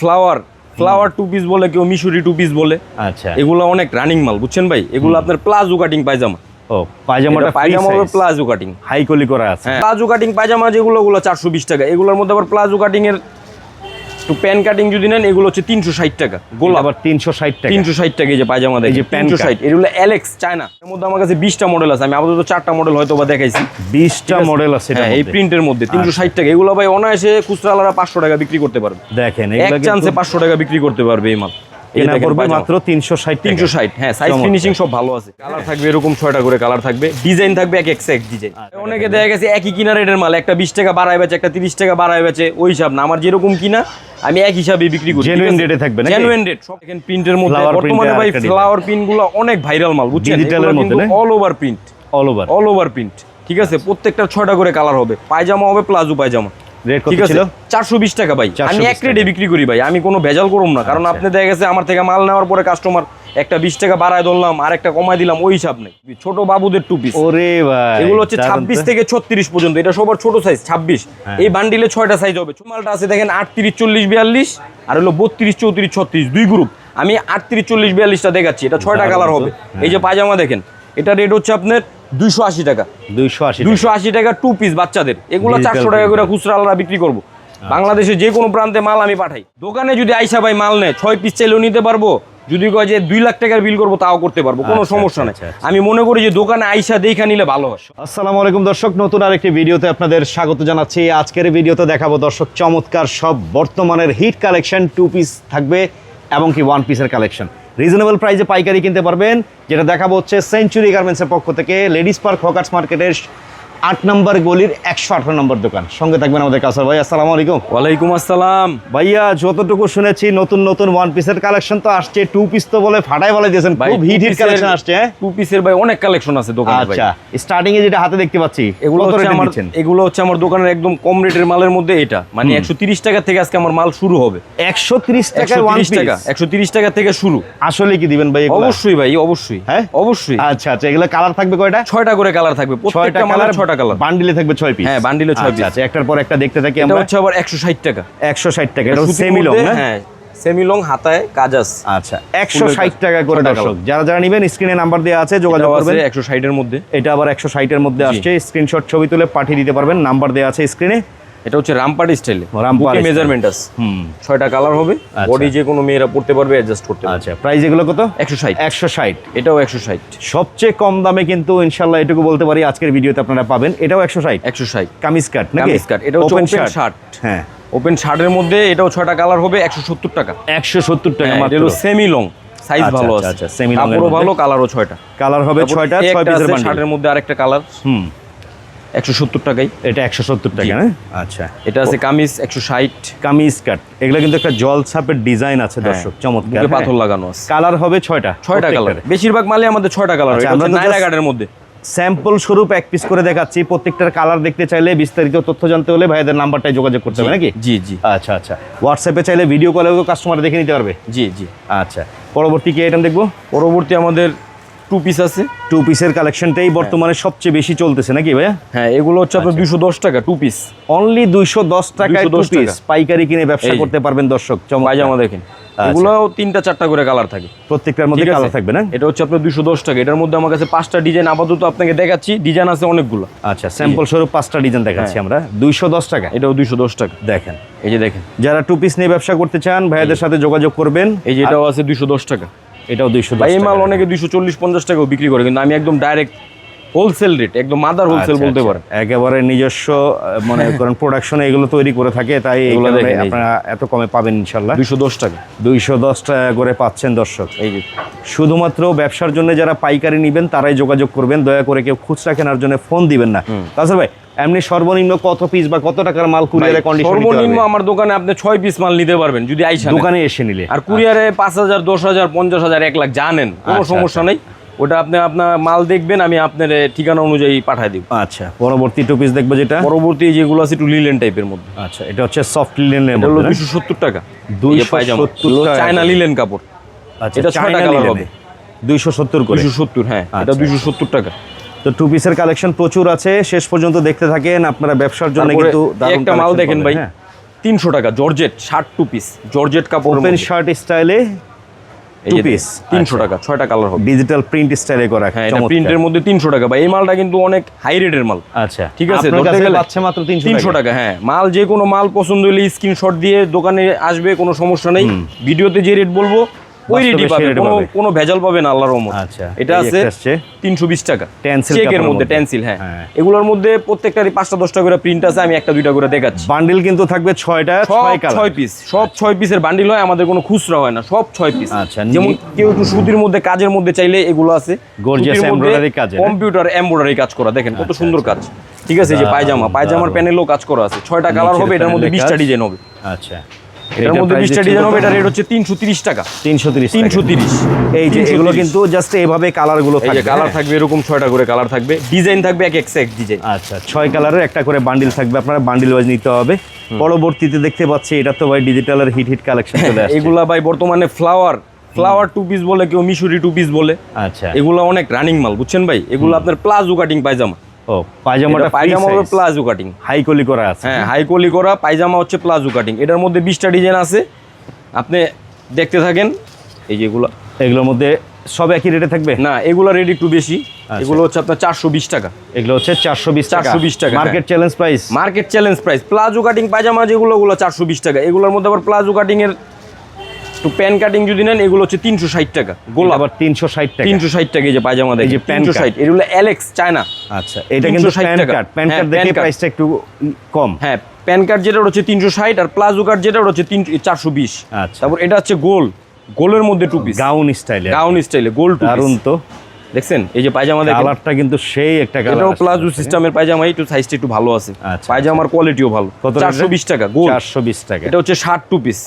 Flower flower two piece বলে কেউ মিশুরি two piece বলে। আচ্ছা। এগুলো অনেক রানিং মাল বুঝছেন ভাই? এগুলো আপনার প্লাজো কাটিং পায়জামা। ও পায়জামাটা পায়জামা হবে প্লাজো কাটিং হাই কলি করা আছে। হ্যাঁ। প্লাজো কাটিং পায়জামা যেগুলো ওগুলো চারশো বিশ টাকা। এগুলোর মধ্যে আবার প্লাজো কাটিং এর একটু প্যান কাটিং যদি নেন এগুলো হচ্ছে তিনশো ষাট টাকা গোলাপ। আবার তিনশো ষাট টাকা। তিনশো ষাট টাকা এই যে পায়জামা দেখি তিনশো ষাট। এগুলো অ্যালেক্স চায়না এর মধ্যে আমার কাছে বিশটা মডেল আছে আমি আপাতত চারটা মডেল হয়তো বা দেখাইছি। বিশটা মডেল আছে? হ্যাঁ এই প্রিন্টের মধ্যে তিনশো ষাট টাকা। এগুলো ভাই অনায়াসে খুচরা আলারা পাঁচশো টাকা বিক্রি করতে পারবে। দেখেন এক চান্সে পাঁচশো টাকা বিক্রি করতে পারবে এই মাল। কেনা পড়বে মাত্র তিনশো ষাট। তিনশো ষাট হ্যাঁ সাইজ ফিনিশিং সব ভালো আছে। কালার থাকবে এরকম ছয়টা করে কালার থাকবে। ডিজাইন থাকবে এক এক এক ডিজাইন অনেকে দেখা গেছে একই কিনা রেটের মাল একটা বিশ টাকা বাড়ায় বেচে একটা তিরিশ টাকা বাড়ায় বেচে ওই হিসাব না। আমার যেরকম কিনা আমি এক হিসাবে বিক্রি করি rate এ থাকবে নাকি? জেনুইন রেট সব দেখেন প্রিন্টের মধ্যে বর্তমানে ভাই ফ্লাওয়ার প্রিন্টগুলো অনেক ভাইরাল মাল বুঝছেন? এর মধ্যে all over print all over all over print ঠিক আছে? প্রত্যেকটা ছয়টা করে কালার হবে। পায়জামা হবে প্লাজো পায়জামা। রেট কত ছিল? টাকা ভাই। আমি এক রেটে বিক্রি করি ভাই আমি কোনো ভেজাল করব না। কারণ আচ্ছা। আপনি দেখা গেছে আমার থেকে মাল নেওয়ার পরে কাস্টমার একটা বিশ টাকা বাড়ায় ধরলাম আর একটা কমায় দিলাম ওই হিসাব নেই। ছোট বাবুদের টু পিস ওরে ভাই এগুলো হচ্ছে দারুণ তো। ছাব্বিশ থেকে ছত্রিশ পর্যন্ত এটা সবার ছোট সাইজ ছাব্বিশ। হ্যাঁ। এই বান্ডিলে ছয়টা সাইজ হবে। মালটা আছে দেখেন আটত্রিশ চল্লিশ বিয়াল্লিশ আর হলো বত্রিশ চৌত্রিশ ছত্রিশ দুই গ্রুপ আমি আটত্রিশ চল্লিশ বিয়াল্লিশটা দেখাচ্ছি এটা ছয়টা কালার হবে। হ্যাঁ। এই যে পায়জামা দেখেন এটা রেট হচ্ছে আপনার দুইশো আশি টাকা। দুইশো আশি দুইশো আশি টাকা টু পিস বাচ্চাদের। এগুলো চারশো টাকা করে খুচরা আলাদা বিক্রি করব। বাংলাদেশে যে কোনো প্রান্তে মাল আমি পাঠাই। দোকানে যদি আইসা ভাই মাল নেয় ছয় পিস চাইলেও নিতে পারব। যদি কয় যে দুই লাখ টাকার বিল করব তাও করতে পারব। কোনো আচ্ছা, সমস্যা নেই। আচ্ছা, আচ্ছা। আমি মনে করি যে দোকানে আইসা দেখা নিলে ভালো হয়। আসসালামু আলাইকুম দর্শক নতুন আরেকটি ভিডিওতে আপনাদের স্বাগত জানাচ্ছি। আজকের ভিডিওতে দেখাবো দর্শক চমৎকার সব বর্তমানের হিট কালেকশন টু পিস থাকবে এবং কি ওয়ান পিসের কালেকশন রিজনেবল প্রাইসে পাইকারি কিনতে পারবেন। যেটা দেখাবো হচ্ছে সেঞ্চুরি গার্মেন্টসের পক্ষ থেকে। লেডিস পার্ক হকার্স মার্কেটের আট নম্বর গলির একশো আঠারো নম্বর দোকান। সঙ্গে থাকবেন আমাদের কাসার ভাই আসসালামু আলাইকুম। ওয়ালাইকুম আসসালাম। ভাইয়া যতটুকু শুনেছি নতুন নতুন ওয়ান পিসের কালেকশন তো আসছে টু পিস তো বলে ফাটাই বলে দিয়েছেন খুব হিট হিট কালেকশন আসছে হ্যাঁ? টু পিসের ভাই অনেক কালেকশন আছে দোকানে ভাই। আচ্ছা স্টার্টিং এ যেটা হাতে দেখতে পাচ্ছি এগুলো হচ্ছে আমার এগুলো হচ্ছে আমার দোকানের একদম কম রেটের মালের মধ্যে এটা। মানে একশো তিরিশ টাকা থেকে আজকে আমার মাল শুরু হবে। একশো তিরিশ টাকা একশো ওয়ান টাকা একশো তিরিশ টাকা থেকে শুরু। আসলে কি দিবেন ভাই অবশ্যই ভাই অবশ্যই। হ্যাঁ? অবশ্যই। আচ্ছা আচ্ছা এগুলো কালার থাকবে কয়টা? ছয়টা করে কালার থাকবে। প্রত্যেকটা মালের ছয়টা কালার বান্ডিলে থাকবে ছয় পিস হ্যাঁ, bundle ছয় আচ্ছা আচ্ছা একটার পর একটা দেখতে থাকি আমরা। হচ্ছে আবার একশো ষাট টাকা। একশো ষাট টাকা এটা সেমি লং হ্যাঁ সেমি লং হাতায় কাজ আচ্ছা একশো ষাট টাকা করে দর্শক যারা যারা নেবেন স্ক্রিনে নাম্বার দেওয়া আছে যোগাযোগ করবেন। একশো ষাটের মধ্যে। এটা আবার একশো ষাটের মধ্যে আসছে স্ক্রিনশট ছবি তুলে পাঠিয়ে দিতে পারবেন নাম্বার দেওয়া আছে স্ক্রিনে এটা হচ্ছে রামপাট স্টাইলে রামপাট। মেজারমেন্ট আছে। হুম। ছয়টা কালার হবে। আচ্ছা। বডি যে কোনো মেয়েরা পড়তে পারবে অ্যাডজাস্ট করতে পারবে। আচ্ছা প্রাইস এগুলো কত? একশো ষাট। একশো ষাট। এটাও একশো ষাট। সবচেয়ে কম দামে কিন্তু ইনশাল্লাহ এটুকু বলতে পারি আজকের ভিডিওতে আপনারা পাবেন। এটাও একশো ষাট। একশো ষাট। কামিজ কাট নাকি? কামিজ কাট এটা ওপেন। শার্ট হ্যাঁ। ওপেন শার্টের মধ্যে এটাও ছয়টা কালার হবে একশো সত্তর টাকা। একশো সত্তর টাকা হ্যাঁ, মাত্র। হলো সেমি লং সাইজ আচ্ছা, ভালো আচ্ছা, আছে। আচ্ছা, long এর কাপড়ও। ভালো কালারও ছয়টা। কালার হবে ছয়টা ছয় পিসের শার্টের মধ্যে আরেকটা কালার হুম। একশো সত্তর টাকাই। এটা একশো সত্তর টাকা। না আচ্ছা। এটা আছে কামিজ একশো ষাট। কামিজ কাট। এগুলো কিন্তু একটা জল ছাপের ডিজাইন আছে দর্শক চমৎকার। পাথর লাগানো আছে। কালার হবে ছয়টা ছয়টা কালার। বেশিরভাগ মালে আমাদের ছয়টা কালার আচ্ছা, আমরা নাইরা গার্ডের মধ্যে। স্যাম্পল স্বরূপ এক পিস করে দেখাচ্ছি। প্রত্যেকটার কালার দেখতে চাইলে বিস্তারিত তথ্য জানতে হলে ভাইদের নাম্বারটাই যোগাযোগ করতে হবে নাকি? জি জি। আচ্ছা আচ্ছা। হোয়াটসঅ্যাপে চাইলে ভিডিও কলেও কাস্টমার দেখে নিতে পারবে। জি জি। আচ্ছা। পরবর্তী কি আইটেম দেখব? পরবর্তী আমাদের টু পিস আছে। টু পিসের কালেকশনটাই বর্তমানে সবচেয়ে বেশি চলতেছে নাকি ভাইয়া? হ্যাঁ এগুলো হচ্ছে আচ্ছা। আপনার দুশো দশ টাকা টু পিস অনলি দুইশো দশ টাকায় টু পিস পাইকারি কিনে ব্যবসা করতে পারবেন দর্শক। পায়জামা দেখেন। এগুলো তিনটা চারটা করে কালার থাকে। প্রত্যেকটার মধ্যে কালার থাকবে না? এটা হচ্ছে আপনার দুশো দশ টাকা। এটার মধ্যে আমার কাছে পাঁচটা ডিজাইন আপাতত আপনাকে দেখাচ্ছি। ডিজাইন আছে অনেকগুলো। আচ্ছা স্যাম্পল স্বরূপ পাঁচটা ডিজাইন দেখাচ্ছি হ্যাঁ। আমরা। দুইশো দশ টাকা? এটাও দুশো দশ টাকা। দেখেন। এই যে দেখেন। যারা টু পিস নিয়ে ব্যবসা করতে চান ভাইয়াদের সাথে যোগাযোগ করবেন। এই যে এটাও আছে দুইশো দশ টাকা। এটাও দুইশো ভাই এই মাল অনেকে দুইশো চল্লিশ পঞ্চাশ টাকাও বিক্রি করে কিন্তু আমি একদম ডাইরেক্ট হোলসেল রেট একদম মাদার হোলসেল আচ্ছা, বলতে পারেন। একেবারে নিজস্ব মনে করেন প্রোডাকশনে এগুলো তৈরি করে থাকে তাই এগুলো। আপনারা এত কমে পাবেন ইনশাল্লাহ। দুশো দশ টাকা। দুইশো দশ টাকা করে পাচ্ছেন দর্শক। এই যে। শুধুমাত্র ব্যবসার জন্য যারা পাইকারি নেবেন তারাই যোগাযোগ করবেন। দয়া করে কেউ খুচরা কেনার জন্য ফোন দিবেন না। তাছাড়া ভাই এমনি সর্বনিম্ন কত পিস বা কত টাকার মাল কুরিয়ারে কন্ডিশন সর্বনিম্ন আমার দোকানে আপনি ছয় পিস মাল নিতে পারবেন যদি আইসা দোকানে এসে নিলে। আর কুরিয়ারে পাঁচ হাজার দশ হাজার পঞ্চাশ হাজার এক লাখ জানেন কোনো আচ্ছা, সমস্যা নেই। ওটা আপনি আপনার মাল দেখবেন আমি আপনার ঠিকানা অনুযায়ী পাঠাই দিব। আচ্ছা পরবর্তী টু পিস দেখব যেটা? পরবর্তী যেগুলো আছে একটু লিলেন টাইপের মধ্যে। আচ্ছা এটা হচ্ছে সফট লিলেন এটা হলো? দুশো সত্তর টাকা। 270 টাকা। চায়না লিলেন কাপড়। আচ্ছা এটা ছয়টা কালার হবে। দুইশো সত্তর করে। দুশো সত্তর হ্যাঁ। এটা আচ্ছা, দুশো সত্তর টাকা। তো টু পিসের কালেকশন প্রচুর আছে। শেষ পর্যন্ত দেখতে থাকেন আপনারা ব্যবসার জন্য কিন্তু একটা মাল দেখেন ভাই হ্যাঁ। তিনশো টাকা georgette shirt two piece georgette কাপড় ওপেন শার্ট স্টাইলে two piece, তিনশো আচ্ছা। টাকা ছয়টা কালার হবে। ডিজিটাল প্রিন্ট স্টাইলে করা হ্যাঁ এটা প্রিন্টের মধ্যে তিনশো টাকা ভাই এই মালটা কিন্তু অনেক হাই রেটের মাল। আচ্ছা। ঠিক আছে, পাচ্ছে মাত্র তিনশো টাকা। হ্যাঁ। মাল যে কোনো মাল পছন্দ হলে স্ক্রিনশট দিয়ে দোকানে আসবে কোনো সমস্যা নেই। ভিডিওতে যে রেট বলব ওই সেই পাবে কোনো কোনো ভেজাল পাবে না আল্লাহর রহমত আচ্ছা, এটা আছে একটা আসছে। তিনশো বিশ টাকা Tencel চেকের মধ্যে। টেন্সিল হ্যাঁ হ্যাঁ। এগুলোর মধ্যে প্রত্যেকটারই পাঁচটা দশটা করে প্রিন্ট আছে আমি একটা দুইটা করে দেখাচ্ছি বান্ডিল কিন্তু থাকবে ছয়টা সব ছয় কালার ছয় পিস সব ছয় পিসের বান্ডিল হয় আমাদের কোনো খুচরা হয় না সব ছয় পিস আচ্ছা, যেমন কেউ একটু সুতির মধ্যে কাজের মধ্যে চাইলে এগুলো আছে embroidery কাজের, হ্যাঁ? কম্পিউটার এমব্রয়ডারি কাজ করা দেখেন কত সুন্দর কাজ ঠিক আছে যে পায়জামা পায়জামার। প্যানেলও কাজ করা আছে ছয়টা কালার হবে এটার মধ্যে প্যানেলে বিশটা কাজ। ডিজাইন হবে আচ্ছা এটার মধ্যে বিশটা ডিজাইন হবে এটা রেট হচ্ছে তিনশো তিরিশ টাকা। তিনশো তিরিশ তিনশো তিরিশ। এই যে এগুলো কিন্তু জাস্ট এইভাবে কালারগুলো এই যে থাকবে কালার হ্যাঁ? থাকবে এরকম ছয়টা করে কালার থাকবে। ডিজাইন থাকবে এক ডিজাইন আচ্ছা ছয় কালারের একটা করে বান্ডিল থাকবে আপনারা বান্ডিল ওয়াইজ নিতে হবে। পরবর্তীতে দেখতে পাচ্ছি এটা তো ভাই ডিজিটালের হিট হিট কালেকশন চলে আসছে। এগুলা ভাই বর্তমানে ফ্লাওয়ার ফ্লাওয়ার টু পিস বলে কেউ মিশরি টু পিস বলে। আচ্ছা। এগুলো অনেক রানিং মাল বুঝছেন ভাই? এগুলো আপনার প্লাজো কাটিং পায়জামা। ও পায়জামাটা পায়জামা প্লাজো কাটিং হাই কলি করা আছে। হ্যাঁ হাই কোয়ালি করা পায়জামা হচ্ছে প্লাজো কাটিং এটার মধ্যে বিশটা ডিজাইন আছে। আপনি দেখতে থাকেন এই যেগুলো এগুলোর মধ্যে সব একই রেটে থাকবে? না এগুলো রেট একটু বেশি। আচ্ছা। এগুলো হচ্ছে আপনার চারশো বিশ টাকা। এগুলো হচ্ছে চারশো বিশ টাকা। 420 টাকা, market. Challenge price market challenge price palazzo cutting পায়জামা যেগুলো ওগুলো চারশো বিশ টাকা। এগুলোর মধ্যে আবার প্লাজো কাটিং একটু প্যান কাটিং যদি নেন এগুলো হচ্ছে তিনশো ষাট টাকা গোলাপ। আবার তিনশো ষাট টাকা। তিনশো ষাট টাকা এই যে পায়জামা দেখে যে ষাট এগুলো অ্যালেক্স চায়না আচ্ছা এটা কিন্তু 360 প্যান টাকা। কার্ড প্যান হ্যাঁ, কার্ড দেখে প্রাইসটা একটু কম। হ্যাঁ প্যান কার্ড যেটা হচ্ছে তিনশো ষাট আর প্লাজো কার্ড যেটা হচ্ছে তিন চারশো বিশ। আচ্ছা। তারপর এটা হচ্ছে গোল। গোলের মধ্যে টু পিস গাউন স্টাইলে গাউন স্টাইলে গোল টু দারুণ তো। দেখছেন? এই যে পায়জামা কালারটা কিন্তু সেই একটা কালার এটাও প্লাজো সিস্টেমের পায়জামা একটু সাইজটা একটু ভালো আছে। আচ্ছা, পায়জামার কোয়ালিটিও ভালো। কত চারশো বিশ টাকা গোল। চারশো বিশ টাকা। এটা হচ্ছে ষাট টু পিস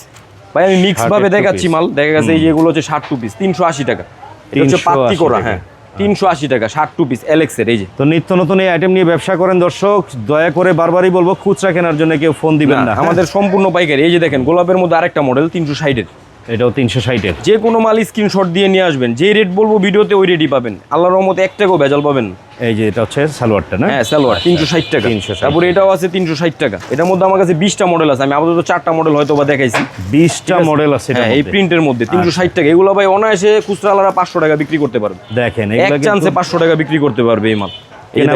ভাই আমি মিক্স ভাবে দেখাচ্ছি মাল। দেখা গেছে এই যেগুলো হচ্ছে ষাট টু পিস তিনশো আশি টাকা। এটা হচ্ছে 380 পাত্তি করা হ্যাঁ। তিনশো আশি টাকা ষাট টু পিস এলেক্সের এই যে। তো নিত্য নতুন এই আইটেম নিয়ে ব্যবসা করেন দর্শক দয়া করে বারবারই বলব খুচরা কেনার জন্য কেউ ফোন দিবেন না আমাদের সম্পূর্ণ পাইকারি। এই যে দেখেন গোলাপের মধ্যে আরেকটা মডেল তিনশো ষাটের এটাও তিনশো ষাটের। যে কোনো মাল স্ক্রিনশট দিয়ে নিয়ে আসবেন। যে রেট বলব ভিডিওতে ওই রেটই পাবেন। আল্লাহর রহমতে এক টাকাও ভেজাল পাবেন এই যে এটা হচ্ছে সালোয়ারটা না? হ্যাঁ সালোয়ার তিনশো ষাট টাকা। তিনশো তারপরে এটাও আছে তিনশো ষাট টাকা। এটার মধ্যে আমার কাছে বিশটা মডেল আছে। আমি আপাতত চারটা মডেল হয়তো বা দেখাইছি। বিশটা মডেল আছে? হ্যাঁ এই প্রিন্টের মধ্যে তিনশো ষাট টাকা। এগুলো ভাই অনায়াসে খুচরা আলাদা পাঁচশো টাকা বিক্রি করতে পারবে। দেখেন এক চান্সে পাঁচশো টাকা বিক্রি করতে পারবে এই মাল।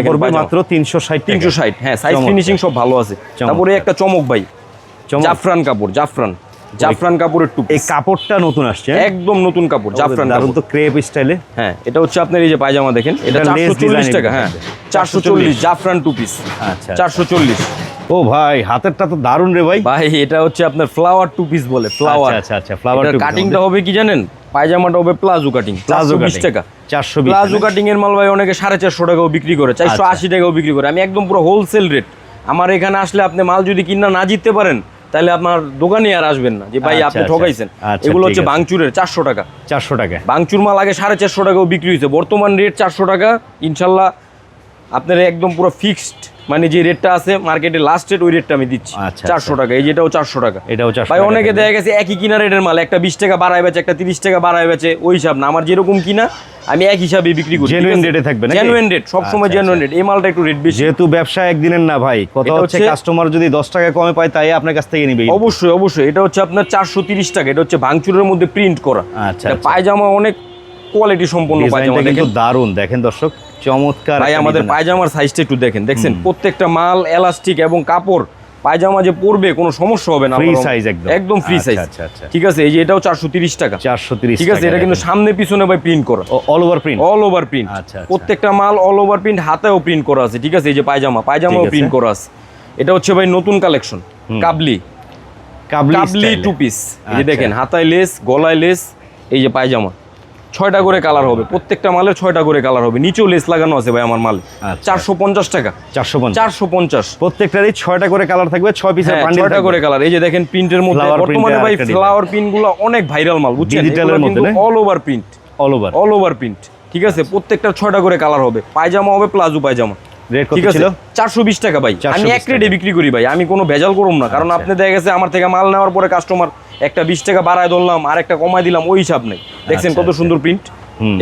পড়বে পায়জামা। মাত্র তিনশো ষাট তিনশো ষাট। হ্যাঁ সাইজ ফিনিশিং সব ভালো আছে। তারপরে একটা চমক ভাই। জাফরান কাপড় জাফরান। জাফরান কাপড়ের টুপি এই কাপড়টা নতুন আসছে? একদম নতুন কাপড় জাফরান কাপড় তো ক্রেপ স্টাইলে হ্যাঁ এটা হচ্ছে আপনার এই যে পায়জামা দেখেন এটা এটা lace চারশো চল্লিশ design টাকা হ্যাঁ মধ্যে। চারশো চল্লিশ জাফরান টু পিস আচ্ছা চারশো চল্লিশ। ও ভাই হাতেরটা তো দারুণ রে ভাই। ভাই এটা হচ্ছে আপনার ফ্লাওয়ার টু পিস বলে ফ্লাওয়ার আচ্ছা আচ্ছা ফ্লাওয়ার কাটিংটা হবে কি জানেন? পায়জামাটা হবে প্লাজো কাটিং প্লাজো প্লাজো বিশ টাকা। চারশো বিশ প্লাজো কাটিং এর মাল ভাই অনেকে সাড়ে চারশো টাকাও বিক্রি করে চারশো আচ্ছা। আশি টাকাও বিক্রি করে। আমি একদম পুরো হোলসেল রেট আমার এখানে আসলে আপনি মাল যদি কিনা না জিততে পারেন তাহলে আপনার দোকানে আর আসবেন না। যে ভাই আচ্ছা, আপনি আচ্ছা। ঠকাইছেন। আচ্ছা, এগুলো হচ্ছে বাংচুরের চারশো টাকা। চারশো টাকা। বাংচুর মাল আগে সাড়ে চারশো টাকাও বিক্রি হয়েছে। বর্তমান রেট চারশো টাকা। ইনশাল্লাহ আপনার একদম পুরো ফিক্সড মানে যে রেটটা আছে মার্কেটে লাস্ট রেট ওই রেটটা আমি দিচ্ছি। চারশো টাকা। এই যেটাও চারশো টাকা। এটাও চারশো ভাই অনেকে দেখা গেছে একই কিনা রেটের মাল। একটা বিশ টাকা বাড়ায় বেচে একটা তিরিশ টাকা বাড়ায় বেচে ওই হিসাব না। আমার যেরকম কিনা আমি এক হিসাবে বিক্রি করি rate এ থাকবে? জেনুইন রেট সবসময় আচ্ছা, জেনুইন রেট এই মালটা একটু রেট বেশি। যেহেতু ব্যবসা একদিনের না ভাই কথা হচ্ছে কাস্টমার যদি দশ টাকা কমে পায় তাই আপনার কাছ থেকে নিবে অবশ্যই অবশ্যই। এটা হচ্ছে আপনার চারশো তিরিশ টাকা এটা হচ্ছে ভাঙচুরের মধ্যে প্রিন্ট করা। আচ্ছা, আচ্ছা। পায়জামা অনেক কোয়ালিটি সম্পন্ন পায়জামা দেখেন। দারুণ দেখেন দর্শক চমৎকার ভাই আমাদের পায়জামার সাইজটা একটু দেখেন। দেখছেন? প্রত্যেকটা মাল এলাস্টিক এবং কাপড়। পায়জামা যে পরবে কোনো সমস্যা হবে না size রহমতে। একদম। একদম ফ্রি আচ্ছা, সাইজ আচ্ছা, আচ্ছা। ঠিক আছে এই যে এটাও চারশো তিরিশ টাকা। চারশো তিরিশ ঠিক আছে এটা কিন্তু সামনে পিছনে ভাই প্রিন্ট করা। All over print all over print আচ্ছা। প্রত্যেকটা মাল অল ওভার প্রিন্ট হাতেও প্রিন্ট করা আছে। ঠিক আছে এই যে পায়জামা পায়জামাও প্রিন্ট করা আছে। এটা হচ্ছে ভাই নতুন কালেকশন কাবলি। কাবলি টু পিস এই যে। দেখেন হাতায় লেস গলায় লেস এই যে পায়জামা। ছয়টা করে কালার হবে। প্রত্যেকটা মালের ছয়টা করে কালার হবে। নিচেও লেস লাগানো আছে ভাই আমার মাল। আচ্ছা। চারশো পঞ্চাশ টাকা। চারশো চারশো পঞ্চাশ। প্রত্যেকটারই ছয়টা করে কালার থাকবে ছয় পিসের হ্যাঁ, ছয়টা করে কালার। এই যে দেখেন প্রিন্টের মধ্যে বর্তমানে ভাই ফ্লাওয়ার প্রিন্টগুলো অনেক ভাইরাল মাল বুঝছেন? এর মধ্যে, all over print all over all over print ঠিক আছে? প্রত্যেকটা ছয়টা করে কালার হবে। পায়জামা হবে প্লাজো পায়জামা রেট কত ঠিক আছে? ছিল? চারশো বিশ টাকা ভাই। আমি এক রেটে বিক্রি করি ভাই আমি কোনো ভেজাল করুম না। কারণ আচ্ছা। আপনি দেখা গেছে আমার থেকে মাল নেওয়ার পরে কাস্টমার একটা বিশ টাকা বাড়ায় ধরলাম আর একটা কমায় দিলাম ওই হিসাব নেই। দেখছেন আচ্ছা, কত আচ্ছা। সুন্দর প্রিন্ট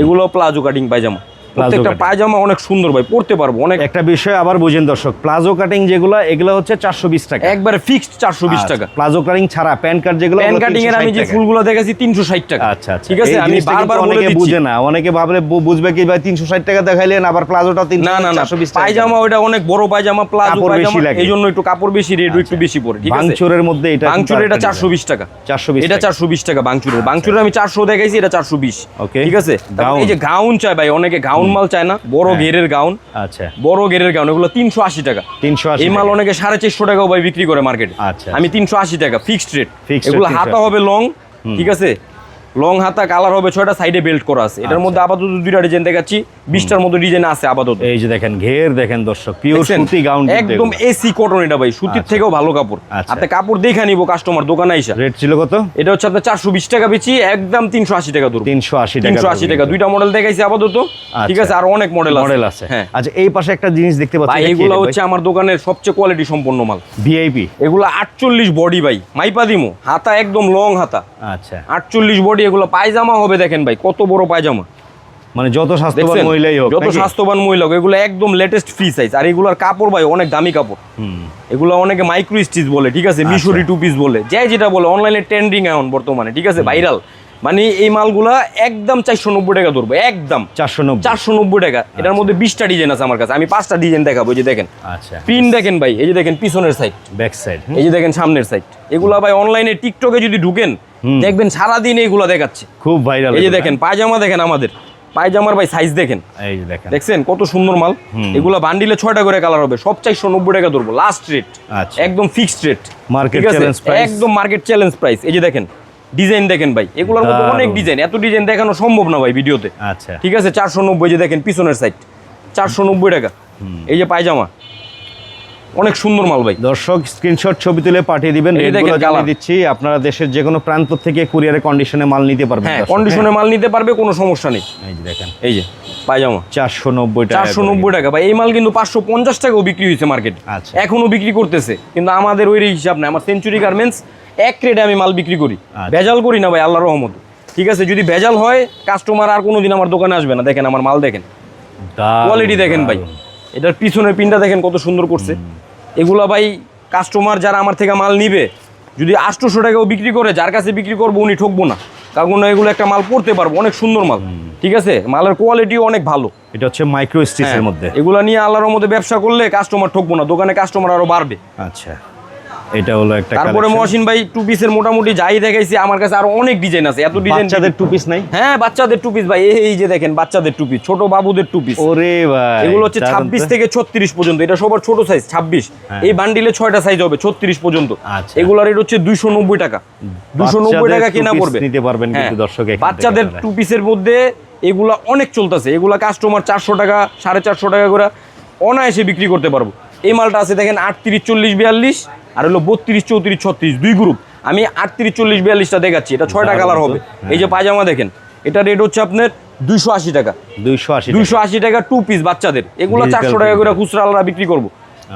এগুলো প্লাজো কাটিং পায়জামা। প্রত্যেকটা পায়জামা অনেক সুন্দর ভাই পড়তে পারব অনেক একটা বিষয় আবার বুঝেন দর্শক প্লাজো কাটিং যেগুলো এগুলো হচ্ছে চারশো বিশ টাকা। একবারে ফিক্সড চারশো বিশ টাকা। প্লাজো কাটিং ছাড়া প্যান কার্ড যেগুলো প্যান ওগুলো কাটিং এর আমি যে ফুলগুলো দেখেছি তিনশো ষাট টাকা। আচ্ছা আচ্ছা। ঠিক আছে আমি বারবার অনেকে বুঝে না অনেকে ভাবলে বুঝবে কি ভাই তিনশো ষাট টাকা দেখাইলেন আবার প্লাজোটা তিনশো না না পায়জামা ওটা অনেক বড় পায়জামা প্লাজো বেশি লাগে। এই জন্য একটু কাপড় বেশি রেট একটু বেশি পড়ে ঠিক আছে? ভাঙচুরের মধ্যে এটা বাংচুর এটা চারশো বিশ টাকা। চারশো বিশ এটা চারশো বিশ টাকা বাংচুরের। বাংচুরের আমি চারশো দেখাইছি এটা চারশো বিশ. ঠিক আছে? এই যে গাউন চায় ভাই অনেকে গাউন মাল চায় না বড় গেরের ঘেরের গাউন। আচ্ছা। বড় ঘেরের গাউন এগুলো তিনশো আশি টাকা। তিনশো আশি এই মাল অনেকে সাড়ে চারশো টাকা ভাই বিক্রি করে মার্কেট। আচ্ছা, আমি তিনশো আশি টাকা ফিক্সড রেট এগুলো হাতা হবে লং ঠিক আছে? লং হাতা কালার হবে ছয়টা সাইডে বেল্ট করা আছে। আচ্ছা। এটার মধ্যে আপাতত দুইটা ডিজাইন দেখাচ্ছি বিশটার মতো ডিজাইন আছে আপাতত। এই যে দেখেন ঘের দেখেন দর্শক পিওর সুতি গাউন একদম এসি কটন এটা ভাই সুতির থেকেও ভালো কাপড়। আচ্ছা। আপনি কাপড় দেখে নিবো কাস্টমার দোকানে আইসা। রেট ছিল কত? এটা হচ্ছে আপনার চারশো বিশ টাকা বেচি একদম তিনশো আশি টাকা ধরুন। তিনশো আশি টাকা তিনশো আশি টাকা দুইটা মডেল দেখাইছি আপাতত। ঠিক আছে আর অনেক মডেল মডেল আছে। হ্যাঁ। আচ্ছা এই পাশে একটা জিনিস দেখতে পাচ্ছি এগুলো হচ্ছে আমার দোকানের সবচেয়ে কোয়ালিটি সম্পন্ন মাল। ভিআইপি এগুলো আটচল্লিশ বডি ভাই মাইপা দিমু। হাতা একদম লং হাতা। আচ্ছা। আটচল্লিশ বডি এগুলো পায়জামা হবে দেখেন ভাই কত বড় পায়জামা। মানে যত স্বাস্থ্যবান মহিলাই হোক যত স্বাস্থ্যবান মহিলা হোক, এগুলো একদম লেটেস্ট ফ্রি সাইজ আর এগুলোর কাপড় ভাই অনেক দামি কাপড়। হুম। এগুলো অনেকে মাইক্রো স্টিচ বলে ঠিক আছে। মিশরি টু পিস বলে। যে যেটা বলে অনলাইনে ট্রেন্ডিং এখন বর্তমানে ঠিক আছে? ভাইরাল মানে এই মালগুলা একদম চারশো নব্বই টাকা ধরবো একদম। চারশো নব্বই। চারশো নব্বই টাকা। এটার মধ্যে বিশটা ডিজাইন আছে আমার কাছে। আমি পাঁচটা ডিজাইন দেখাবো এই যে দেখেন। আচ্ছা। প্রিন্ট দেখেন ভাই এই যে দেখেন পিছনের সাইড ব্যাক সাইড এই যে দেখেন সামনের সাইড এগুলা ভাই অনলাইনে টিকটকে যদি ঢুকেন দেখবেন সারাদিন এইগুলা দেখাচ্ছে। খুব ভাইরাল এই যে দেখেন পায়জামা দেখেন আমাদের। পায়জামার ভাই সাইজ দেখেন। এই যে দেখেন। দেখছেন? কত সুন্দর মাল। এগুলা বান্ডিলে ছয়টা করে কালার হবে। সব চারশো নব্বই টাকা ধরবো লাস্ট রেট আচ্ছা। একদম fixed rate market challenge price। একদম মার্কেট চ্যালেঞ্জ প্রাইস এই যে দেখেন ডিজাইন দেখেন ভাই এগুলোর মধ্যে অনেক ডিজাইন এত ডিজাইন দেখানো সম্ভব না ভাই ভিডিওতে। আচ্ছা। ঠিক আছে চারশো নব্বই যে দেখেন পিছনের সাইড চারশো নব্বই টাকা। এই যে পায়জামা অনেক সুন্দর মাল ভাই। দর্শক স্ক্রিনশট ছবি তুলে পাঠিয়ে দিবেন দিচ্ছি আপনারা দেশের যে কোনো প্রান্ত থেকে কুরিয়ারে কন্ডিশনে মাল নিতে পারবেন। হ্যাঁ কন্ডিশনে মাল নিতে পারবে কোনো সমস্যা নেই। হ্যাঁ? এই যে দেখেন। এই যে পায়জামা। চারশো নব্বই টাকা চারশো নব্বই টাকা ভাই এই মাল কিন্তু পাঁচশো পঞ্চাশ টাকাও বিক্রি হয়েছে মার্কেট আচ্ছা। এখনও বিক্রি করতেছে কিন্তু আমাদের ওই হিসাব নাই। আমার সেঞ্চুরি গার্মেন্টস এক রেটে আমি মাল বিক্রি করি। আচ্ছা। ভেজাল করি না ভাই আল্লাহর রহমত। ঠিক আছে যদি ভেজাল হয় কাস্টমার আর কোনোদিন আমার দোকানে আসবে না। দেখেন আমার মাল দেখেন। কোয়ালিটি দেখেন ভাই। এটার পিছনের পিনটা দেখেন কত সুন্দর করছে। এগুলা ভাই কাস্টমার যারা আমার থেকে মাল নিবে যদি আটশোশো টাকাও বিক্রি করে যার কাছে বিক্রি করব উনি ঠকবো না। কারণ এগুলো একটা মাল পড়তে পারব অনেক সুন্দর মাল। ঠিক আছে মালের কোয়ালিটিও অনেক ভালো। এটা হচ্ছে মাইক্রো স্টিচের হ্যাঁ, মধ্যে। এগুলা নিয়ে আল্লাহর মধ্যে ব্যবসা করলে কাস্টমার ঠকবো না দোকানে কাস্টমার আরও বাড়বে। আচ্ছা। এটা হলো একটা তারপরে মহসিন ভাই টু পিসের মোটামুটি যাই দেখাইছি আমার কাছে আরও অনেক ডিজাইন আছে। এত ডিজাইন বাচ্চাদের টু পিস নাই? হ্যাঁ বাচ্চাদের টু পিস ভাই। এই- যে দেখেন বাচ্চাদের টু পিস ছোট বাবুদের টু পিস ওরে ভাই এগুলো হচ্ছে দারুণ তো। ছাব্বিশ থেকে ছত্রিশ পর্যন্ত। এটা সবার ছোট সাইজ ছাব্বিশ। হ্যাঁ। এই বান্ডিলে ছয়টা সাইজ হবে ছত্রিশ পর্যন্ত। আচ্ছা। এগুলোর রেট হচ্ছে দুইশো নব্বই টাকা। দুশো নব্বই বাচ্চাদের টাকা two কেনা পড়বে। নিতে পারবেন হ্যাঁ। কিন্তু দর্শক বাচ্চাদের। টু পিসের মধ্যে এগুলা অনেক চলতেছে। এগুলা কাস্টমার চারশো টাকা সাড়ে চারশো টাকা করে অনায়াসে বিক্রি করতে পারব। এই মালটা আছে দেখেন আটত্রিশ চল্লিশ বিয়াল্লিশ। আর হলো বত্রিশ চৌত্রিশ ছত্রিশ দুই গ্রুপ আমি আটত্রিশ চল্লিশ বিয়াল্লিশটা দেখাচ্ছি এটা ছয়টা কালার হবে। হ্যাঁ। এই যে পায়জামা দেখেন এটা রেট হচ্ছে আপনার দুইশো আশি টাকা। দুইশো আশি দুইশো আশি টাকা টু পিস বাচ্চাদের। এগুলো চারশো টাকা। করে খুচরা আলাদা বিক্রি করব।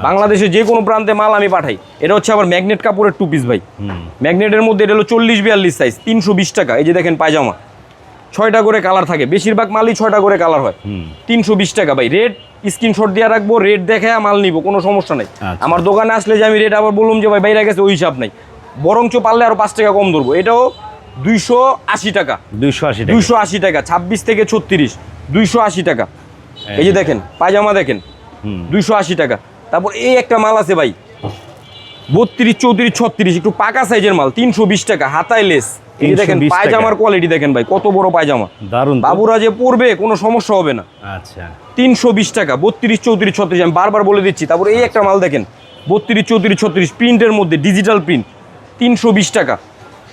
বাংলাদেশে যে কোনো প্রান্তে মাল আমি পাঠাই। এটা হচ্ছে আবার ম্যাগনেট কাপড়ের টু পিস ভাই। ম্যাগনেটের মধ্যে এটা হলো চল্লিশ বিয়াল্লিশ সাইজ তিনশো বিশ টাকা। এই যে দেখেন পায়জামা। ছয়টা করে কালার থাকে। বেশিরভাগ মালই ছয়টা করে কালার হয়। তিনশো বিশ টাকা ভাই। রেট স্ক্রিনশট দিয়ে রাখব রেট দেখে মাল নিব কোনো সমস্যা নেই। আচ্ছা। আমার দোকানে আসলে যে আমি রেট আবার বললাম যে ভাই বাইরে গেছে ওই হিসাব নাই। বরঞ্চ পারলে আরও পাঁচ টাকা কম ধরবো। এটাও দুইশো আশি টাকা। দুইশো আশি দুইশো আশি টাকা ছাব্বিশ থেকে ছত্রিশ। দুইশো আশি টাকা। এই যে দেখেন পায়জামা দেখেন। দুইশো আশি টাকা। তারপর এই একটা মাল আছে ভাই। বত্রিশ চৌত্রিশ ছত্রিশ একটু পাকা সাইজের মাল তিনশো বিশ টাকা হাতায় লেস এই দেখেন পায়জামার কোয়ালিটি দেখেন ভাই কত বড় পায়জামা। দারুণ তো। বাবুরা যে পরবে কোনো সমস্যা হবে না। আচ্ছা। তিনশো বিশ টাকা বত্রিশ চৌত্রিশ ছত্রিশ আমি বারবার বলে দিচ্ছি তারপর এই একটা মাল দেখেন বত্রিশ চৌত্রিশ ছত্রিশ প্রিন্টের মধ্যে ডিজিটাল প্রিন্ট তিনশো বিশ টাকা।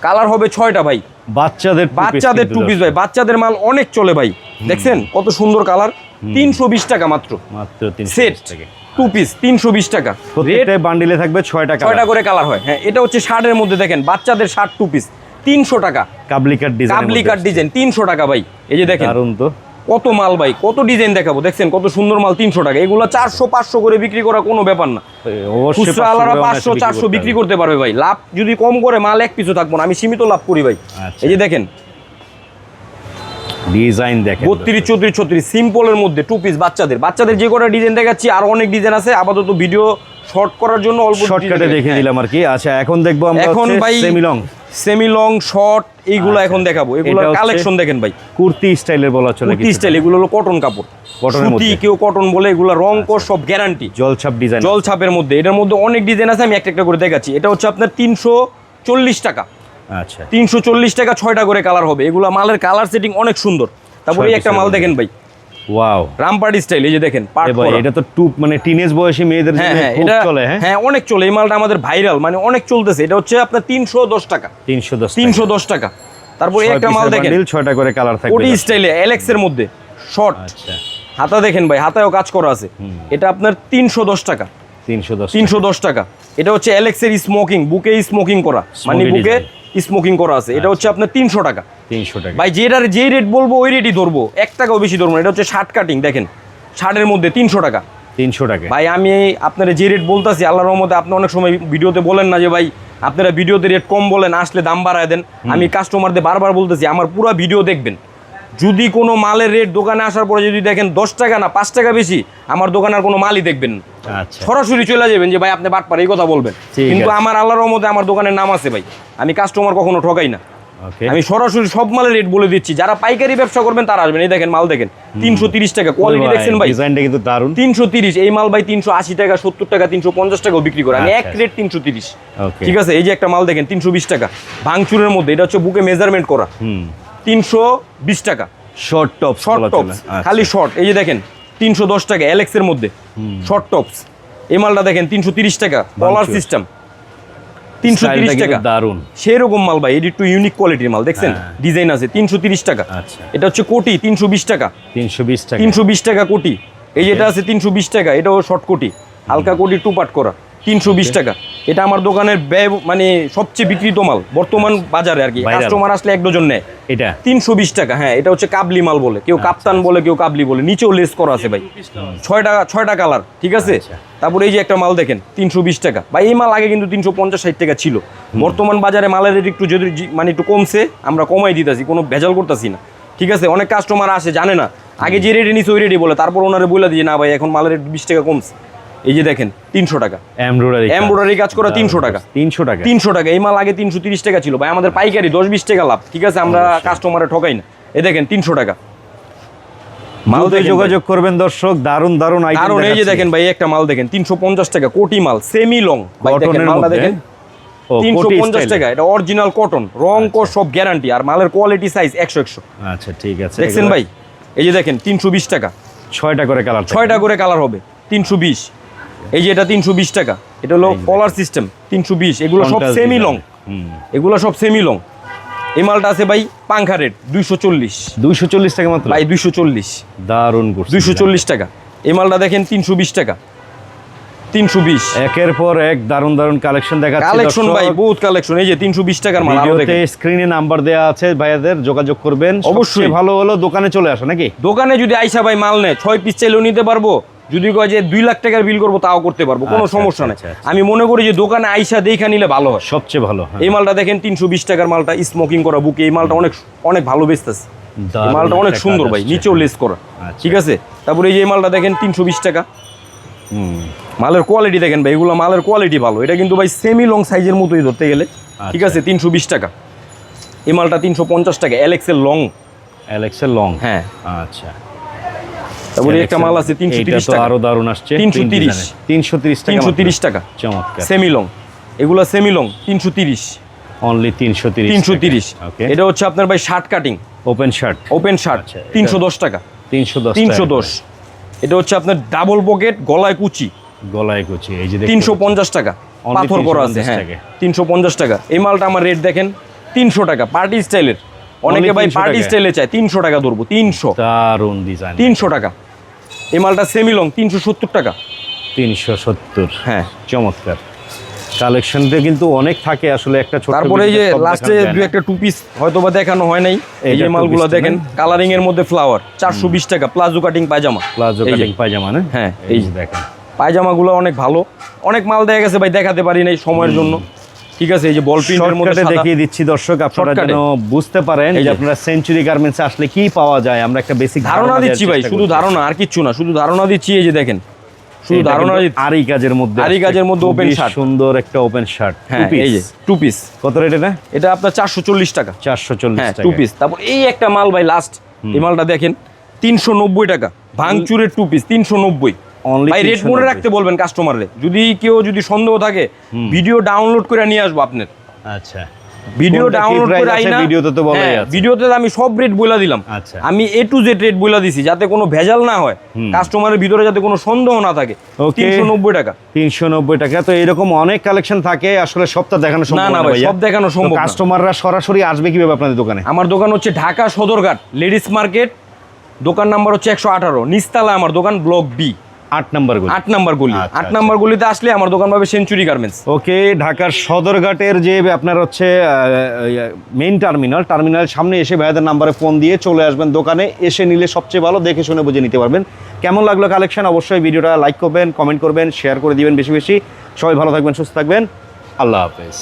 কালার হবে ছয়টা ভাই। বাচ্চাদের বাচ্চাদের টু পিস ভাই বাচ্চাদের মাল অনেক চলে ভাই দেখছেন? কত সুন্দর কালার তিনশো বিশ টাকা মাত্র। মাত্র সেট টাকা। টু পিস তিনশো বিশ টাকা। রেট বান্ডিলে থাকবে ছয়টা ছয়টা করে কালার হয় হ্যাঁ এটা হচ্ছে শার্টের মধ্যে দেখেন বাচ্চাদের শার্ট টু পিস তিনশো টাকা। কাবলি কাট ডিজাইন কাবলি কাট ডিজাইন তিনশো টাকা ভাই। এই যে দেখেন তো। কত মাল ভাই কত ডিজাইন দেখাবো দেখছেন কত সুন্দর মাল তিনশো টাকা। এগুলো চারশো পাঁচশো করে বিক্রি করা কোনো ব্যাপার না। খুচরা 500 পাঁচশো চারশো বিক্রি করতে পারবে ভাই। লাভ যদি কম করে মাল এক পিছু থাকব না। আমি সীমিত লাভ করি ভাই। আচ্ছা। এই যে দেখেন ডিজাইন দেখেন। বত্রিশ চৌত্রিশ ছত্রিশ সিম্পলের মধ্যে টু পিস বাচ্চাদের। বাচ্চাদের যে কটা ডিজাইন দেখাচ্ছি আর অনেক ডিজাইন আছে। আপাতত ভিডিও শর্ট করার জন্য অল্প শর্টকাটে দেখে দিলাম আর কি। আচ্ছা এখন দেখব আমরা এখন ভাই semi long semi long short এইগুলো আচ্ছা। এখন দেখাবো। এগুলো কালেকশন দেখেন ভাই। কুর্তি স্টাইলের বলা চলে কুর্তি স্টাইল এগুলো হলো কটন কাপড়। কটনের মধ্যে। কেউ কটন বলে এগুলো রং কোর সব গ্যারান্টি জলছাপ ডিজাইন জলছাপের মধ্যে। এটার মধ্যে অনেক ডিজাইন আছে আমি একটা একটা করে দেখাচ্ছি। এটা হচ্ছে আপনার তিনশো চল্লিশ টাকা। আচ্ছা। তিনশো চল্লিশ টাকা ছয়টা করে কালার হবে। এগুলো মালের কালার সেটিং অনেক সুন্দর। তারপরে একটা মাল দেখেন ভাই। ওয়াও রামপার্টি স্টাইল এই যে দেখেন। এটা তো টুপ মানে টিনেজ বয়সী মেয়েদের হ্যাঁ জন্য হ্যাঁ এটা চলে হ্যাঁ? হ্যাঁ অনেক চলে। এই মালটা আমাদের ভাইরাল মানে অনেক চলতেছে। এটা হচ্ছে আপনার তিনশো দশ টাকা। তিনশো দশ তিনশো দশ টাকা। তারপরে একটা মাল দেখেন। ছয়টা করে কালার থাকবে কোটি স্টাইলে এলেক্স এর মধ্যে শর্ট আচ্ছা। হাতা দেখেন ভাই হাতায়ও কাজ করা আছে। এটা আপনার তিনশো দশ টাকা। তিনশো দশ তিনশো দশ টাকা। এটা হচ্ছে অ্যালেক্সের স্মোকিং বুকে স্মোকিং করা। মানে বুকে। স্মোকিং করা আছে। এটা হচ্ছে আপনার তিনশো টাকা। তিনশো টাকা। ভাই যেটার যেই রেট বলব ওই রেটই ধরবো। এক টাকাও বেশি ধরবো না। এটা হচ্ছে শার্ট কাটিং দেখেন। শার্টের মধ্যে তিনশো টাকা। তিনশো টাকা। ভাই আমি আপনারা যে রেট বলতেছি আল্লাহর রহমতে আপনি অনেক সময় ভিডিওতে বলেন না যে ভাই আপনারা ভিডিওতে রেট কম বলেন আসলে দাম বাড়ায় দেন। আমি কাস্টমারদের বারবার বলতেছি আমার পুরো ভিডিও দেখবেন। যদি কোনো মালের রেট দোকানে আসার পরে যদি দেখেন দশ টাকা না পাঁচ টাকা বেশি আমার দোকানে আর কোনো মালই দেখবেন না। আচ্ছা। সরাসরি চলে যাবেন যে ভাই আপনি বাটপার এই কথা বলবেন। কিন্তু আমার আল্লাহর রহমতে আমার দোকানের নাম আছে ভাই। আমি কাস্টমার কখনো ঠকাই না। আমি সরাসরি সব মালের রেট বলে দিচ্ছি। যারা পাইকারি ব্যবসা করবেন তারা আসবেন। এই দেখেন মাল দেখেন। তিনশো তিরিশ টাকা। কোয়ালিটি দেখছেন ভাই? ডিজাইনটা কিন্তু দারুণ। তিনশো তিরিশ। এই মাল ভাই তিনশো আশি টাকা সত্তর টাকা তিনশো পঞ্চাশ টাকাও বিক্রি করে। আমি এক আচ্ছা, রেট তিনশো তিরিশ। ঠিক আছে? এই যে একটা মাল দেখেন তিনশো বিশ টাকা। ভাঙচুরের মধ্যে। এটা হচ্ছে বুকে মেজারমেন্ট করা। তিনশো বিশ টাকা। শর্ট টপ শর্ট টপ খালি শর্ট এই যে দেখেন তিনশো দশ টাকা অ্যালেক্সের মধ্যে। শর্ট টপস এই মালটা দেখেন তিনশো তিরিশ টাকা। কলার সিস্টেম তিনশো তিরিশ টাকা। দারুণ। সেই রকম মাল ভাই এটি একটু ইউনিক কোয়ালিটির মাল দেখছেন? হ্যাঁ। ডিজাইন আছে তিনশো তিরিশ টাকা। আচ্ছা। এটা হচ্ছে কোটি তিনশো বিশ টাকা। তিনশো বিশ টাকা। তিনশো বিশ টাকা কোটি। এই যেটা আছে তিনশো বিশ টাকা এটাও শর্ট কোটি। হালকা কোটি টু পাট করা তিনশো বিশ টাকা। এটা আমার দোকানের ব্যয় মানে সবচেয়ে বিক্রিত মাল বর্তমান বাজারে আর কি। কাস্টমার আসলে এক ডজন নেয়। এটা? তিনশো বিশ টাকা হ্যাঁ এটা হচ্ছে কাবলি মাল বলে। কেউ কাপ্তান বলে কেউ কাবলি বলে। নিচেও লেস করা আছে ভাই। ছয়টা ছয়টা কালার ঠিক আছে? আচ্ছা। তারপরে এই যে একটা মাল দেখেন তিনশো বিশ টাকা। ভাই এই মাল আগে কিন্তু তিনশো পঞ্চাশ ষাট টাকা ছিল। বর্তমান বাজারে মালের রেট একটু যদি মানে একটু কমছে আমরা কমাই দিতেছি কোনো ভেজাল করতেছি না। ঠিক আছে? অনেক কাস্টমার আসে জানে না। আগে যে রেটে নিচ্ছে ওই রেটে বলে। তারপর ওনারে বলে দিয়ে না ভাই এখন মালের রেট বিশ টাকা কমছে। এই যে দেখেন তিনশো টাকা। এমব্রয়ডারি এমব্রয়ডারি কাজ করা তিনশো টাকা। তিনশো টাকা। তিনশো টাকা। এই মাল আগে তিনশো তিরিশ টাকা ছিল। ভাই আমাদের পাইকারি দশ বিশ টাকা লাভ। ঠিক আছে? আমরা কাস্টমারে ঠকাই না। এই দেখেন তিনশো টাকা। মাল যোগাযোগ করবেন দর্শক। এই যে দেখেন ভাই একটা মাল দেখেন তিনশো পঞ্চাশ টাকা কোটি মাল সেমি লং মালটা দেখেন। তিনশো পঞ্চাশ টাকা। এটা অরিজিনাল কটন রং কর সব গ্যারান্টি আর মালের কোয়ালিটি সাইজ একশো একশো। আচ্ছা ঠিক আছে। দেখছেন ভাই? এই যে দেখেন তিনশো বিশ টাকা। ছয়টা করে কালার ছয়টা করে কালার হবে। তিনশো বিশ। এই যে এটা তিনশো বিশ টাকা এটা হলো কলার সিস্টেম তিনশো বিশ এগুলো সব সেমি লং এগুলো সব সেমি লং এই মালটা আছে ভাই পাংখা রেট দুইশো চল্লিশ। দুইশো চল্লিশ টাকা মাত্র? ভাই দুইশো চল্লিশ। দারুণ দুইশো চল্লিশ টাকা। এই মালটা দেখেন তিনশো বিশ টাকা। তিনশো বিশ। একের পর এক দারুণ দারুণ কালেকশন দেখাচ্ছে কালেকশন ভাই বহুত কালেকশন এই যে তিনশো বিশ টাকার মাল ভিডিওতে স্ক্রিনে নাম্বার দেওয়া আছে ভাইয়াদের যোগাযোগ করবেন। অবশ্যই। ভালো হলো দোকানে চলে আসো নাকি? দোকানে যদি আইসা ভাই মাল নেয় ছয় পিস চাইলেও নিতে পারব। যদি কয় যে দুই লাখ টাকার বিল করব তাও করতে পারব কোনো আচ্ছা, সমস্যা নেই। আচ্ছা, আচ্ছা। আমি মনে করি যে দোকানে আইসা দেখা নিলে ভালো হয়। সবচেয়ে ভালো হ্যাঁ। এই মালটা দেখেন তিনশো বিশ টাকার মালটা স্মোকিং করা বুকে এই মালটা অনেক অনেক ভালো বেচতেছে। মালটা অনেক সুন্দর ভাই নিচেও লেস করা। আচ্ছা। ঠিক আছে? তারপরে এই মালটা দেখেন তিনশো বিশ টাকা। হুম, মালের কোয়ালিটি দেখেন ভাই এগুলো মালের কোয়ালিটি ভালো। এটা কিন্তু ভাই সেমি লং সাইজের মতোই ধরতে গেলে। ঠিক আচ্ছা। আছে? তিনশো বিশ টাকা। এই মালটা তিনশো পঞ্চাশ টাকা এলেক্সের লং অ্যালেক্সের লং হ্যাঁ। আচ্ছা। তারপরে একটা মাল আছে তিনশো এইটা তিরিশ তো টাকা। আরও দারুণ আসছে। 330 টাকা চমৎকার। সেমি লং এগুলো সেমি লং তিনশো তিরিশ। অনলি তিনশো তিরিশ তিনশো তিরিশ। ওকে এটা হচ্ছে আপনার ভাই shirt cutting open shirt open shirt আচ্ছা, এটা- তিনশো দশ টাকা। তিনশো দশ তিনশো টাকা। দশ। এটা হচ্ছে আপনার ডাবল পকেট গলায় কুচি। গলায় কুচি এই যে দেখতে তিনশো পাচ্ছেন। পঞ্চাশ টাকা। পাথর করা আছে হ্যাঁ। টাকা। তিনশো পঞ্চাশ টাকা। এই মালটা আমার রেট দেখেন তিনশো টাকা। পার্টি স্টাইলের অনেকে ভাই পার্টি। স্টাইলে চায়। তিনশো টাকা ধরবো তিনশো। দারুণ ডিজাইন তিনশো টাকা। এই মালটা সেমি লং তিনশো সত্তর টাকা। তিনশো সত্তর। হ্যাঁ। চমৎকার। কালেকশনটা কিন্তু অনেক থাকে আসলে একটা ছোট তারপরে এই যে লাস্টে দু একটা টু পিস হয়তো বা দেখানো হয় নাই। এই যে মালগুলো দেখেন কালারিং এর মধ্যে ফ্লাওয়ার চারশো বিশ টাকা প্লাজো কাটিং পায়জামা। প্লাজো কাটিং পায়জামা না? হ্যাঁ, এই যে। দেখেন। পায়জামাগুলো অনেক ভালো। অনেক মাল দেখা গেছে ভাই দেখাতে পারি নাই সময়ের জন্য। ঠিক আছে এই যে বল প্রিন্টের মধ্যে দেখিয়ে দিচ্ছি দর্শক আপনারা যেন বুঝতে পারেন এই যে। আপনারা সেঞ্চুরি গার্মেন্টসে আসলে কি পাওয়া যায় আমরা একটা বেসিক ধারণা দিচ্ছি ভাই শুধু ধারণা আর কিচ্ছু না শুধু ধারণা দিচ্ছি এই যে দেখেন। শুধু ধারণা দিচ্ছি। আরি কাজের মধ্যে আরি আছে। কাজের মধ্যে ওপেন shirt। সুন্দর একটা ওপেন শার্ট হ্যাঁ এই যে টু পিস কত রেট এটা? এটা আপনার চারশো চল্লিশ টাকা। চারশো চল্লিশ হ্যাঁ টাকা টু পিস তারপর এই একটা মাল ভাই লাস্ট এই মালটা দেখেন তিনশো নব্বই টাকা ভাঙচুরের টু পিস তিনশো নব্বই। Only ভাই রেট মনে রাখতে বলবেন কাস্টমারে যদি কেউ যদি সন্দেহ থাকে ভিডিও ডাউনলোড করে নিয়ে আসব আপনার। আচ্ছা। ভিডিও ডাউনলোড করে আছে? আইনা ভিডিওতে তো বলাই হ্যাঁ, আছে। ভিডিওতে আমি সব রেট বলে দিলাম। আচ্ছা। আমি এ টু জেড রেট বলে দিছি যাতে কোনো ভেজাল না হয়। কাস্টমারের ভিতরে যাতে কোনো সন্দেহ না থাকে। Okay. তিনশো নব্বই টাকা। তিনশো নব্বই টাকা। তো এরকম অনেক কালেকশন থাকে আসলে সবটা দেখানো সম্ভব না, ভাই, সব দেখানো সম্ভব কাস্টমাররা সরাসরি আসবে কীভাবে আপনাদের দোকানে? আমার দোকান হচ্ছে ঢাকা সদরঘাট লেডিস মার্কেট। দোকান নাম্বার হচ্ছে একশো আঠারো। নিস্তালা আমার দোকান ব্লক বি আট নাম্বারগুলো। আট নাম্বার গলি। আচ্ছা, আট আচ্ছা। নাম্বার গলিতে আসলে আমার দোকান পাবে সেঞ্চুরি গার্মেন্টস ওকে ঢাকার সদরঘাটের যে আপনার হচ্ছে মেইন টার্মিনাল টার্মিনাল সামনে এসে ভাইয়াদের নাম্বারে ফোন দিয়ে চলে আসবেন দোকানে এসে নিলে সবচেয়ে ভালো দেখে শুনে বুঝে নিতে পারবেন। কেমন লাগল কালেকশন অবশ্যই ভিডিওটা লাইক করবেন কমেন্ট করবেন শেয়ার করে দিবেন বেশি বেশি। সবাই ভালো থাকবেন সুস্থ থাকবেন। আল্লাহ হাফেজ।